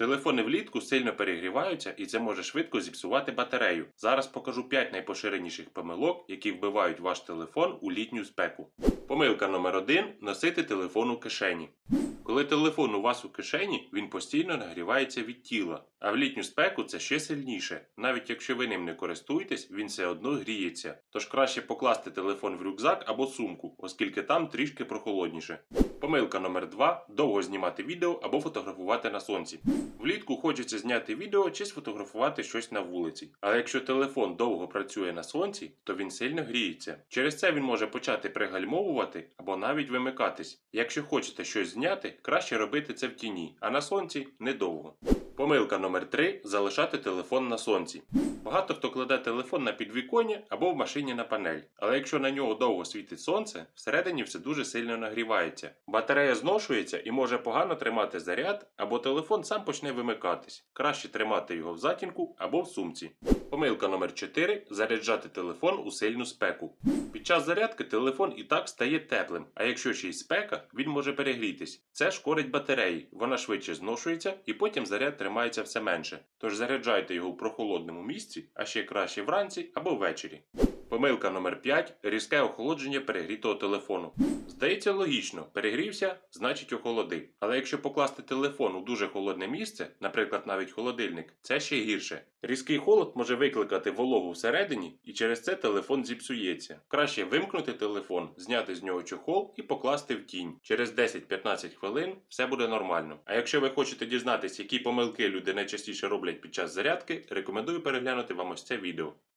Телефони влітку сильно перегріваються і це може швидко зіпсувати батарею. Зараз покажу 5 найпоширеніших помилок, які вбивають ваш телефон у літню спеку. Помилка номер 1 носити телефон у кишені. Коли телефон у вас у кишені, він постійно нагрівається від тіла, а в літню спеку це ще сильніше. Навіть якщо ви ним не користуєтесь, він все одно гріється. Тож краще покласти телефон в рюкзак або сумку, оскільки там трішки прохолодніше. Помилка номер 2 довго знімати відео або фотографувати на сонці. Влітку хочеться зняти відео чи сфотографувати щось на вулиці. Але якщо телефон довго працює на сонці, то він сильно гріється. Через це він може почати пригальмовувати або навіть вимикатись. Якщо хочете щось зняти, краще робити це в тіні, а на сонці недовго. Помилка номер 3 залишати телефон на сонці. Багато хто кладе телефон на підвіконня або в машині на панель. Але якщо на нього довго світить сонце, всередині все дуже сильно нагрівається. Батарея зношується і може погано тримати заряд, або телефон сам почне вимикатись. Краще тримати його в затінку або в сумці. Помилка номер 4 заряджати телефон у сильну спеку. Під час зарядки телефон і так стає теплим, а якщо ще й спека, він може перегрітись. Це шкодить батареї, вона швидше зношується і потім заряд тримається все менше. Тож заряджайте його в прохолодному місці, а ще краще вранці або ввечері. Помилка номер 5 різке охолодження перегрітого телефону. Здається логічно, перегрівся, значить охолодив. Але якщо покласти телефон у дуже холодне місце, наприклад, навіть холодильник, це ще гірше. Різкий холод може викликати вологу всередині, і через це телефон зіпсується. Краще вимкнути телефон, зняти з нього чохол і покласти в тінь. Через 10-15 хвилин все буде нормально. А якщо ви хочете дізнатися, які помилки люди найчастіше роблять під час зарядки, рекомендую переглянути вам ось це відео.